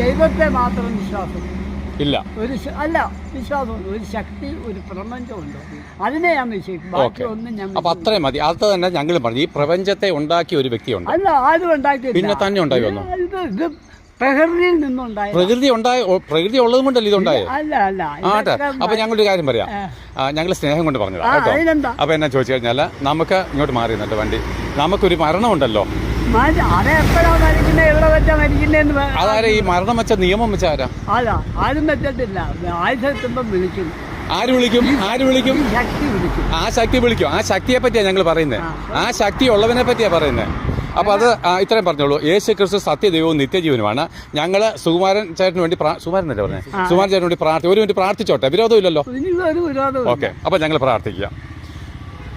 ദൈവത്തെ മാത്രം വിശ്വാസം. ഇല്ല. ഒരു അല്ല വിശ്വാസമുണ്ട്. ഒരു ശക്തി ഒരു പ്രപഞ്ചമുണ്ട്. അതിനെ ഞാൻ വിശ്വസിക്കും. അപ്പൊ അത്രയും മതി. അത് തന്നെ ഞങ്ങൾ പറഞ്ഞു. ഈ പ്രപഞ്ചത്തെ ഉണ്ടാക്കിയ ഒരു വ്യക്തിയുണ്ട്. അല്ല ആരും ഉണ്ടാക്കി പിന്നെ തന്നെ ഉണ്ടായി വന്നു ഇത് പ്രകൃതിയിൽ നിന്നുണ്ടായ പ്രകൃതി ഉണ്ടായ പ്രകൃതി ഉള്ളത് കൊണ്ടല്ലേ ഇതുണ്ടായത് അല്ല അല്ല. ആട്ടെ അപ്പൊ ഞങ്ങളൊരു കാര്യം പറയാം. ഞങ്ങൾ സ്നേഹം കൊണ്ട് പറഞ്ഞതാ ആ, കേട്ടോ? അപ്പൊ എന്നാ ചോദിച്ചു കഴിഞ്ഞാൽ നമുക്ക് ഇങ്ങോട്ട് മാറി നിന്നിട്ട് വണ്ടി. നമുക്കൊരു മരണമുണ്ടല്ലോ. മാറ്റി അത് എപ്പോഴാ മരിക്കുന്നത് എവിടെ വെച്ചാ മരിക്കുന്നതെന്ന് വേ- ഈ മരണം വെച്ച നിയമം വെച്ച ആരാ? അല്ല ആരും വെച്ചിട്ടില്ല. ആയുധത്തുമ്പം വിളിക്കും. ആര് വിളിക്കും? ആര് വിളിക്കും? ശക്തി വിളിക്കും. ആ ശക്തി വിളിക്കും. ആ ശക്തിയെ പറ്റിയാ ഞങ്ങൾ പറയുന്നത് ആ ശക്തി. ഉള്ളവനെ പറ്റിയാ പറയുന്നത് അപ്പോൾ അത് ഇത്രയും പറഞ്ഞോളൂ. യേശു ക്രിസ്തു സത്യദൈവവും നിത്യജീവനുമാണ്. ഞങ്ങൾ സുകുമാരൻ ചേട്ടന് വേണ്ടി സുമാരൻ സുകുമാരൻ അല്ലേ പറഞ്ഞത് സുകുമാരൻ ചേട്ടന് വേണ്ടി പ്രാർത്ഥി ഒരു വേണ്ടി പ്രാർത്ഥിച്ചോട്ടെ? വിരോധമില്ലല്ലോ? ഓക്കെ. അപ്പോൾ ഞങ്ങൾ പ്രാർത്ഥിക്കാം.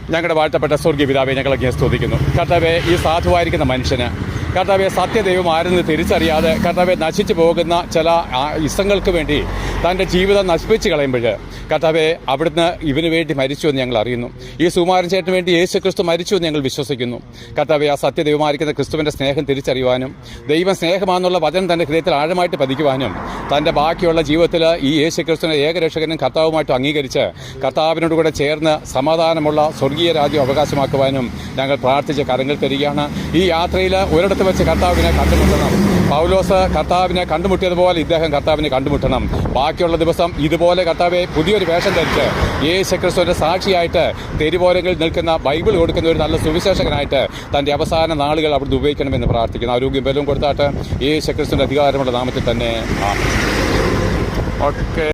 ഞങ്ങളുടെ വാഴ്ത്തപ്പെട്ട സ്വർഗീയ പിതാവെ ഞങ്ങളൊക്കെ സ്തുതിക്കുന്നു. കർത്താവെ ഈ സാധുവായിരിക്കുന്ന മനുഷ്യന് കർത്താവെ സത്യദൈവം ആരെന്ന് തിരിച്ചറിയാതെ കർത്താവെ നശിച്ചു പോകുന്ന ചില ഇസങ്ങൾക്ക് വേണ്ടി തന്റെ ജീവിതം നശിപ്പിച്ച് കളയുമ്പോൾ കർത്താവെ അവിടുന്ന് ഇവന് വേണ്ടി മരിച്ചു എന്ന് ഞങ്ങൾ അറിയുന്നു. ഈ സുമാരൻ ചേട്ടന് വേണ്ടി യേശു ക്രിസ്തു മരിച്ചു എന്ന് ഞങ്ങൾ വിശ്വസിക്കുന്നു. കർത്താവെ ആ സത്യദൈവമായിരിക്കുന്ന ക്രിസ്തുവിന്റെ സ്നേഹം തിരിച്ചറിയുവാനും ദൈവം സ്നേഹമാണെന്നുള്ള വചനം തന്റെ ഹൃദയത്തിൽ ആഴമായിട്ട് പതിക്കുവാനും തന്റെ ബാക്കിയുള്ള ജീവിതത്തിൽ ഈ യേശു ക്രിസ്തുവിനെ ഏകരക്ഷകനും കർത്താവുമായിട്ട് അംഗീകരിച്ച് കർത്താവിനോട് കൂടെ ചേർന്ന് സമാധാനമുള്ള സ്വർഗീയ രാജ്യം അവകാശമാക്കുവാനും ഞങ്ങൾ പ്രാർത്ഥിച്ച് കരങ്ങൾ തരികയാണ്. ഈ യാത്രയിൽ ഒരിടത്ത് വെച്ച് കർത്താവിനെ കണ്ടുമുട്ടണം. പൗലോസ് കർത്താവിനെ കണ്ടുമുട്ടിയതുപോലെ ഇദ്ദേഹം കർത്താവിനെ കണ്ടുമുട്ടണം. ബാക്കിയുള്ള ദിവസം ഇതുപോലെ കർത്താവെ പുതിയൊരു വേഷം ധരിച്ച് യേശു ക്രിസ്തുവിന്റെ സാക്ഷിയായിട്ട് തെരുവോരങ്ങളിൽ നിൽക്കുന്ന ബൈബിൾ കൊടുക്കുന്ന ഒരു നല്ല സുവിശേഷകനായിട്ട് തന്റെ അവസാന നാളുകൾ അവിടുന്ന് ഉപയോഗിക്കണമെന്ന് പ്രാർത്ഥിക്കുന്നു. ആരോഗ്യം ബലവും കൊടുത്താട്ട് യേശു ക്രിസ്തുവിന്റെ അധികാരമുള്ള നാമത്തിൽ തന്നെ ഓക്കെ